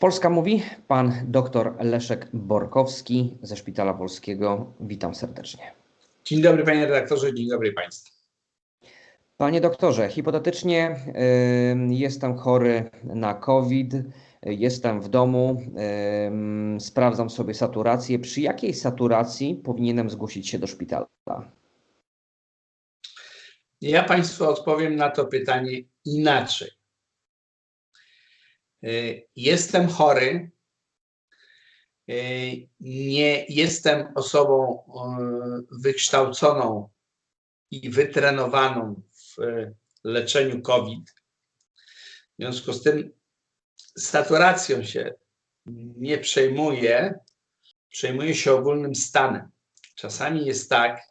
Polska mówi pan dr Leszek Borkowski ze Szpitala Polskiego. Witam serdecznie. Dzień dobry panie redaktorze, dzień dobry państwu. Panie doktorze, hipotetycznie y, jestem chory na COVID, jestem w domu, y, sprawdzam sobie saturację. Przy jakiej saturacji powinienem zgłosić się do szpitala? Ja państwu odpowiem na to pytanie inaczej. Y, Jestem chory, y, nie jestem osobą y, wykształconą i wytrenowaną w leczeniu COVID. W związku z tym saturacją się nie przejmuję, przejmuję się ogólnym stanem. Czasami jest tak,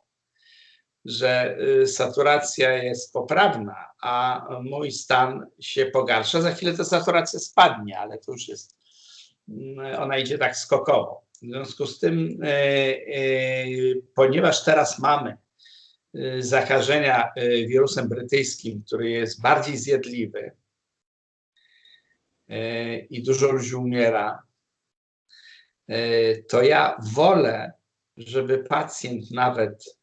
że y, saturacja jest poprawna, a mój stan się pogarsza. Za chwilę ta saturacja spadnie, ale to już jest, mm, ona idzie tak skokowo. W związku z tym, y, y, ponieważ teraz mamy zakażenia wirusem brytyjskim, który jest bardziej zjadliwy y, i dużo ludzi umiera, to ja wolę, żeby pacjent nawet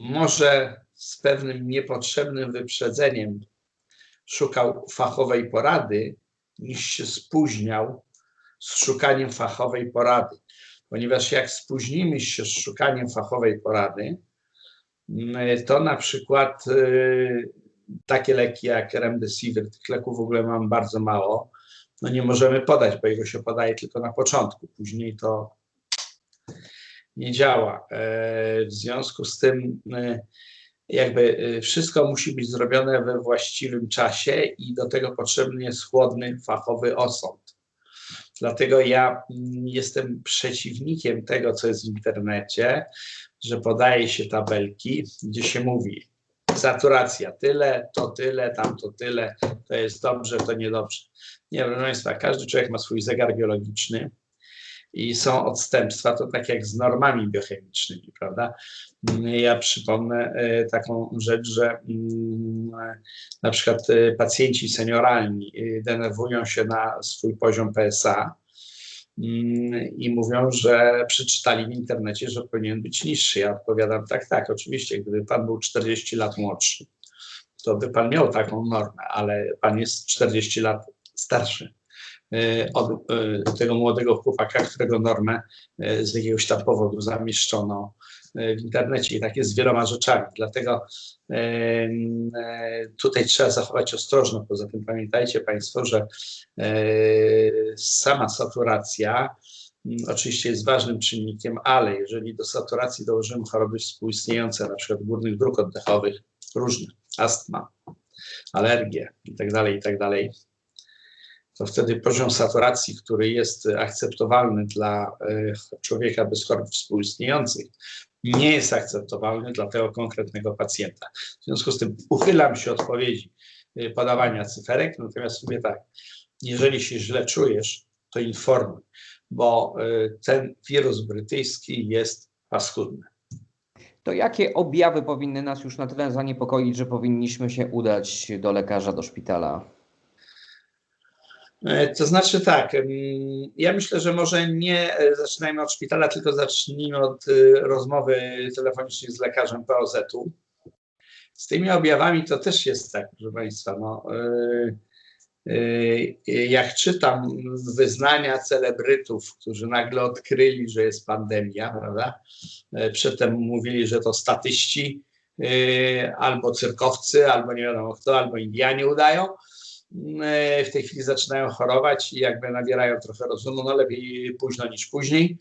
może z pewnym niepotrzebnym wyprzedzeniem szukał fachowej porady, niż się spóźniał z szukaniem fachowej porady. Ponieważ jak spóźnimy się z szukaniem fachowej porady, mm, to na przykład y, takie leki jak remdesivir, tych leków w ogóle mam bardzo mało, no nie możemy podać, bo jego się podaje tylko na początku, później to nie działa. E, W związku z tym, e, jakby e, wszystko musi być zrobione we właściwym czasie i do tego potrzebny jest chłodny, fachowy osąd. Dlatego ja mm, jestem przeciwnikiem tego, co jest w internecie, że podaje się tabelki, gdzie się mówi saturacja tyle, to tyle, tamto tyle, to jest dobrze, to niedobrze. Nie, proszę Państwa, każdy człowiek ma swój zegar biologiczny, i są odstępstwa, to tak jak z normami biochemicznymi, prawda? Ja przypomnę e, taką rzecz, że mm, na przykład e, pacjenci senioralni e, denerwują się na swój poziom PSA mm, i mówią, że przeczytali w internecie, że powinien być niższy. Ja odpowiadam tak, tak, oczywiście, gdyby pan był 40 lat młodszy, to by pan miał taką normę, ale pan jest 40 lat starszy od e, tego młodego chłopaka, którego normę e, z jakiegoś tam powodu zamieszczono e, w internecie i tak jest z wieloma rzeczami. Dlatego tutaj trzeba zachować ostrożność. Poza tym pamiętajcie Państwo, że sama saturacja oczywiście jest ważnym czynnikiem, ale jeżeli do saturacji dołożymy choroby współistniejące, na przykład górnych dróg oddechowych, różne, astma, alergie itd., itd., to wtedy poziom saturacji, który jest akceptowalny dla e, człowieka bez chorób współistniejących, nie jest akceptowalny dla tego konkretnego pacjenta. W związku z tym uchylam się odpowiedzi e, podawania cyferek, natomiast mówię tak, jeżeli się źle czujesz, to informuj, bo e, ten wirus brytyjski jest paskudny. To jakie objawy powinny nas już na tyle zaniepokoić, że powinniśmy się udać do lekarza, do szpitala? E, to znaczy tak, ja myślę, że może nie e, zaczynajmy od szpitala, tylko zacznijmy od e, rozmowy telefonicznej z lekarzem POZ-u. Z tymi objawami to też jest tak, proszę Państwa, no, jak czytam wyznania celebrytów, którzy nagle odkryli, że jest pandemia, prawda? Przedtem mówili, że to statyści, albo cyrkowcy, albo nie wiadomo kto, albo Indianie udają, w tej chwili zaczynają chorować i jakby nabierają trochę rozumu, no lepiej późno niż później,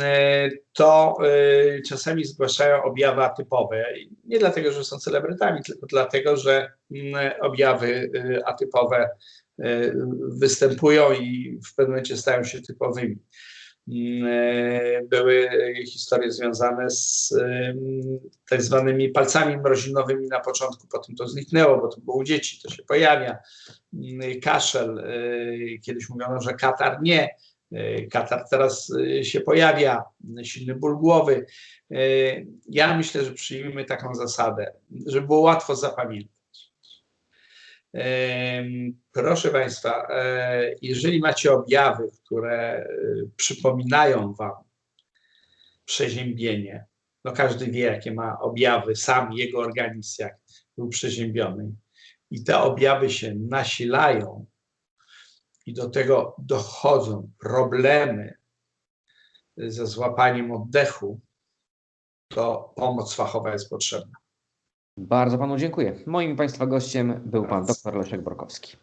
e, to e, czasami zgłaszają objawy atypowe. Nie dlatego, że są celebrytami, tylko dlatego, że mm, objawy atypowe występują i w pewnym momencie stają się typowymi. Mm, były historie związane z tak zwanymi palcami mrozinowymi na początku, potem to zniknęło, bo to było u dzieci, to się pojawia. Mm, kaszel, y, kiedyś mówiono, że katar nie, y, katar teraz się pojawia, silny ból głowy. Ja myślę, że przyjmijmy taką zasadę, żeby było łatwo zapamiętać. Proszę Państwa, e, jeżeli macie objawy, które e, przypominają Wam przeziębienie, no każdy wie, jakie ma objawy, sam jego organizm, jak był przeziębiony, i te objawy się nasilają, i do tego dochodzą problemy ze złapaniem oddechu, to pomoc fachowa jest potrzebna. Bardzo panu dziękuję. Moim państwa gościem był pan dr Leszek Borkowski.